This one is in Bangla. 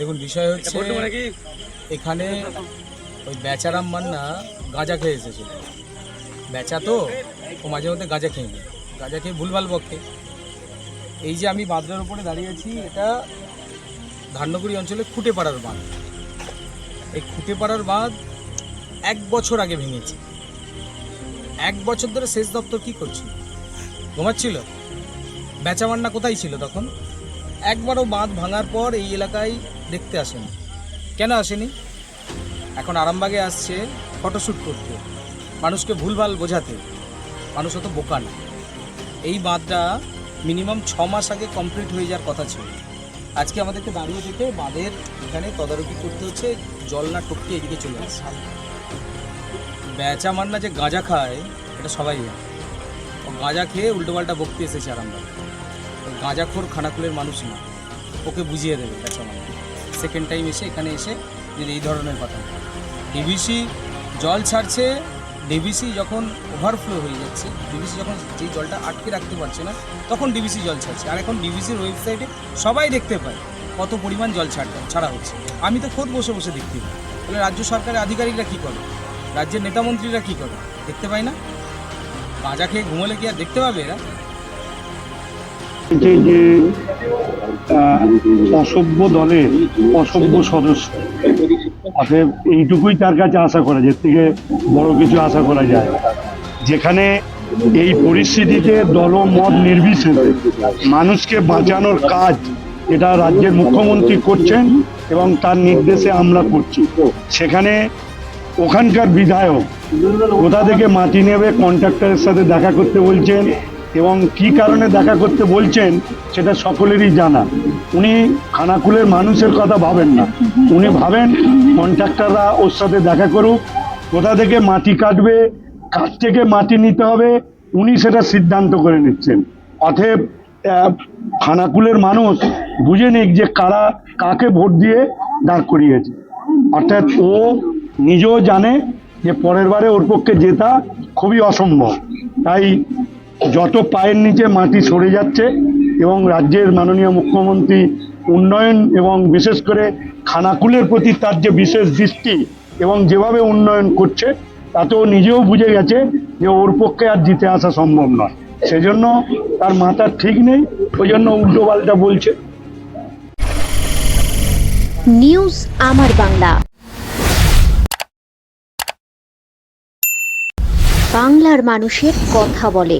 দেখুন বিষয় হচ্ছে এখানে ওই বেচারাম মান্না গাঁজা খেয়ে এসেছিল। বেচা তো ও মাঝে মধ্যে গাঁজা খেয়ে নেয়। গাঁজা খেয়ে ভুলভাল বকে। এই যে আমি বাঁধের উপরে দাঁড়িয়ে আছি এটা ধান্যগুড়ি অঞ্চলে খুঁটেপাড়ার বাঁধ। এই খুঁটেপাড়ার বাঁধ এক বছর আগে ভেঙেছে। এক বছর ধরে সেচ দপ্তর কী করছিল? ঘুমাচ্ছিল? বেচা মান্না কোথায় ছিল তখন? একবারও বাঁধ ভাঙার পর এই এলাকায় দেখতে আসেনি। কেন আসেনি? এখন আরামবাগে আসছে ফটোশ্যুট করতে। মানুষকে ভুলভাল বোঝাতে। মানুষ অত বোকা না। এই বাঁধটা মিনিমাম ছ মাস আগে কমপ্লিট হয়ে যাওয়ার কথা ছিল। আজকে আমাদেরকে দাঁড়িয়ে থেকে বাঁধের এখানে তদারকি করতে হচ্ছে, জল না টপকে এদিকে চলে আসছে। বেচা মান্না যে গাঁজা খায়, এটা সবাই ও গাঁজা খেয়ে উল্টোপাল্টা বকতে এসেছে আরামবাগ। গাঁজাখোর খানাকুলের মানুষ না। ওকে বুঝিয়ে দেবে বেচা মান্না। সেকেন্ড টাইম এসে এখানে এসে যদি এই ধরনের কথা ডিভিসি জল ছাড়ছে ডিভিসি যখন ওভারফ্লো হয়ে যাচ্ছে ডিভিসি যখন যে জলটা আটকে রাখতে পারছে না, তখন ডিভিসি জল ছাড়ছে। আর এখন ডিভিসির ওয়েবসাইটে সবাই দেখতে পায় কত পরিমাণ জল ছাড় ছাড়া হচ্ছে। আমি তো খোদ বসে বসে দেখতে পাই। তাহলে রাজ্য সরকারের আধিকারিকরা কী করে? রাজ্যের নেতামন্ত্রীরা কী করে? দেখতে পায় না? গাঁজা খেয়ে ঘুমোলে কি আর দেখতে পাবে এরা? যে যে অসভ্য দলের অসভ্য সদস্য। অতএব এইটুকুই তার কাছে আশা করা যায় থেকে বড় কিছু আশা করা যায়। যেখানে এই পরিস্থিতিতে দলমত নির্বিশেষে মানুষকে বাঁচানোর কাজ এটা রাজ্যের মুখ্যমন্ত্রী করছেন এবং তার নির্দেশে আমরা করছি। সেখানে ওখানকার বিধায়ক কোথা থেকে মাটি নেবে কন্ট্রাক্টরের সাথে দেখা করতে বলছেন এবং কি কারণে দেখা করতে বলছেন সেটা সকলেরই জানা। উনি খানাকুলের মানুষের কথা ভাবেন না। উনি ভাবেন কন্ট্রাক্টররা ওর সাথে দেখা করুক কোথা থেকে মাটি কাটবে কাছ থেকে মাটি নিতে হবে উনি সেটা সিদ্ধান্ত করে নিচ্ছেন। আহ, খানাকুলের মানুষ বুঝে নিক যে কারা কাকে ভোট দিয়ে দাঁড় করিয়েছে। অর্থাৎ ও নিজেও জানে যে পরের বারে ওর পক্ষে জেতা খুবই অসম্ভব। তাই যত পায়ের নিচে মাটি সরে যাচ্ছে এবং রাজ্যের মাননীয় মুখ্যমন্ত্রী উন্নয়ন এবং বিশেষ করে খানাকুলের প্রতি তার যে বিশেষ দৃষ্টি এবং যেভাবে উন্নয়ন করছে, তাতেও নিজেও বুঝে গেছে যে ওর পক্ষে আর জিতে আসা সম্ভব নয়। সেজন্য তার মাথা ঠিক নেই, ওই জন্য উল্টো পাল্টা বলছে। নিউজ আমার বাংলা। বাংলার মানুষের কথা বলে।